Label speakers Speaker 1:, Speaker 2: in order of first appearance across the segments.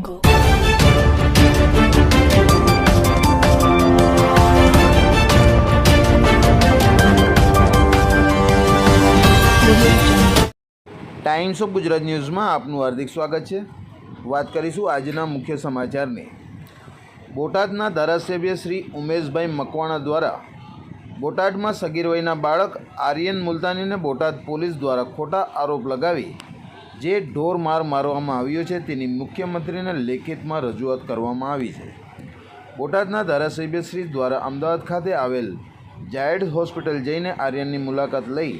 Speaker 1: Go.
Speaker 2: Times of Gujarat ન્યૂઝમાં આપનું હાર્દિક સ્વાગત છે વાત કરીશું આજના મુખ્ય સમાચારની બોટાદના ધારાસભ્ય શ્રી ઉમેશભાઈ મકવાણા દ્વારા બોટાદમાં સગીર વયના બાળક આર્યન મુલતાનીને બોટાદ પોલીસ દ્વારા ખોટા આરોપ લગાવી જે ઢોર માર મારવામાં આવ્યો છે, તેની મુખ્યમંત્રીને લેખિતમાં રજૂઆત કરવામાં આવી છે. બોટાદના ધારાસભ્યશ્રી દ્વારા અમદાવાદ ખાતે આવેલ જાયડ હોસ્પિટલ જઈને આર્યનની મુલાકાત લઈ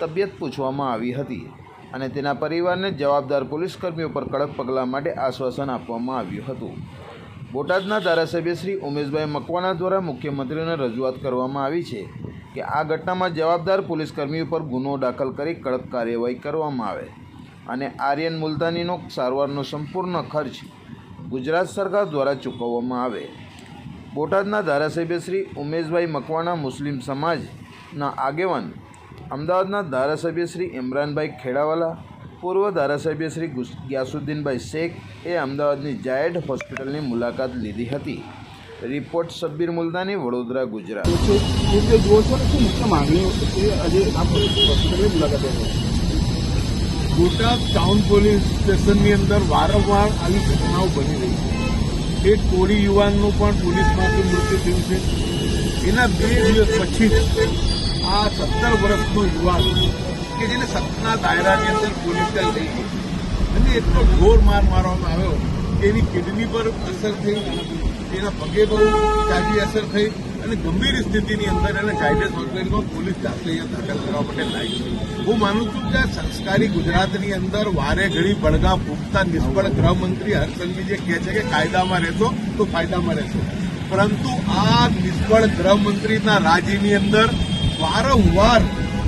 Speaker 2: તબિયત પૂછવામાં આવી હતી અને તેના પરિવારને જવાબદાર પોલીસ કર્મીઓ પર કડક પગલાં માટે આશ્વાસન આપવામાં આવ્યું હતું. બોટાદના ધારાસભ્ય શ્રી ઉમેશભાઈ મકવાણા દ્વારા મુખ્યમંત્રીને રજૂઆત કરવામાં આવી છે કે આ ઘટનામાં જવાબદાર પોલીસ કર્મીઓ પર ગુનો દાખલ કરી કડક કાર્યવાહી કરવામાં આવે. અને આર્યન મુલતાનીનો સારવારનો સંપૂર્ણ ખર્ચ ગુજરાત સરકાર દ્વારા ચૂકવવામાં આવે. બોટાદના ધારાસભ્ય શ્રી ઉમેશભાઈ મકવાણા મુસ્લિમ સમાજના આગેવાન અમદાવાદના ધારાસભ્ય શ્રી ઇમરાનભાઈ ખેડાવાલા, પૂર્વ ધારાસભ્ય શ્રી ગ્યાસુદ્દીનભાઈ શેખ એ અમદાવાદની જાયડ હોસ્પિટલની મુલાકાત લીધી હતી. રિપોર્ટ શબ્બીર મુલતાની, વડોદરા, ગુજરાત.
Speaker 3: જે જુઓ છો શું મુખ્ય માંગણીઓ છે આજે આપણે હોસ્પિટલની મુલાકાત બોટાદ ટાઉન પોલીસ સ્ટેશનની અંદર વારંવાર આવી ઘટનાઓ બની રહી છે. એક કોળી યુવાનનું પણ પોલીસમાંથી મૃત્યુ થયું છે. એના બે દિવસ પછી આ સત્તર વર્ષનો યુવાન કે જેને સત્તના દાયરાની અંદર પોલીસે લઈ ગઈ અને એટલો ઢોર માર મારવામાં આવ્યો એની કિડની પર અસર થઈ, એના પગે બહુ તાજી અસર થઈ અને ગંભીર સ્થિતિની અંદર એને ગાઈડન્સ હોસ્પિટલમાં પોલીસ દાખલે દાખલ કરવા માટે છે. હું માનું છું કે સંસ્કારી ગુજરાતની અંદર વારે ઘડી બળગા ફૂંકતા નિષ્ફળ ગૃહમંત્રી હર્ષંઘવી જે કહે છે કે કાયદામાં રહેશો તો ફાયદામાં રહેશો. પરંતુ આ નિષ્ફળ ગૃહમંત્રીના રાજ્યની અંદર વારંવાર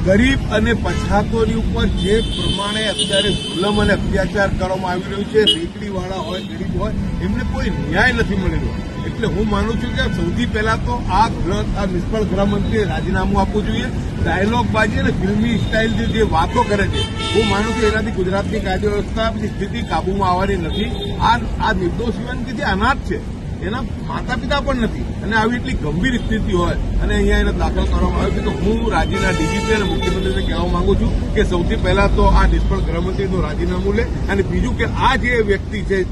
Speaker 3: ગરીબ અને પછાતોની ઉપર જે પ્રમાણે અત્યારે જુલમ અને અત્યાચાર કરવામાં આવી રહ્યું છે, રેકડીવાળા હોય, ગરીબ હોય, એમને કોઈ ન્યાય નથી મળી રહ્યો એટલે હું માનું છું કે સૌથી પહેલા તો આ ગ્રહ આ નિષ્ફળ ગૃહમંત્રીએ રાજીનામું આપવું જોઈએ ડાયલોગ બાજી અને ફિલ્મી સ્ટાઇલથી જે વાતો કરે છે. હું માનું છું એનાથી ગુજરાતની કાયદો વ્યવસ્થાની સ્થિતિ કાબૂમાં આવવાની નથી. આ આ નિર્દોષ યુવાન કે જે અનાથ છે એના માતા પિતા પણ નથી. અને આવી એટલી ગંભીર સ્થિતિ હોય અને અહીંયા એને દાખલ કરવામાં આવ્યો તો હું રાજ્યના ડીજીપી અને મુખ્યમંત્રીને કહેવા માંગુ છું કે સૌથી પહેલા તો આ નિષ્ફળ ગૃહમંત્રીનું રાજીનામું લે અને બીજું કે આ જે વ્યક્તિ છે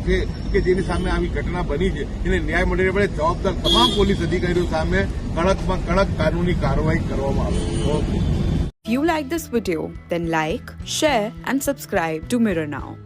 Speaker 3: કે જેની સામે આવી ઘટના બની છે એને ન્યાય મળી પડે જવાબદાર તમામ પોલીસ અધિકારીઓ સામે કડકમાં કડક કાનૂની કાર્યવાહી કરવામાં આવે.
Speaker 4: If you like this video, then like, share, and subscribe to Mirror Now.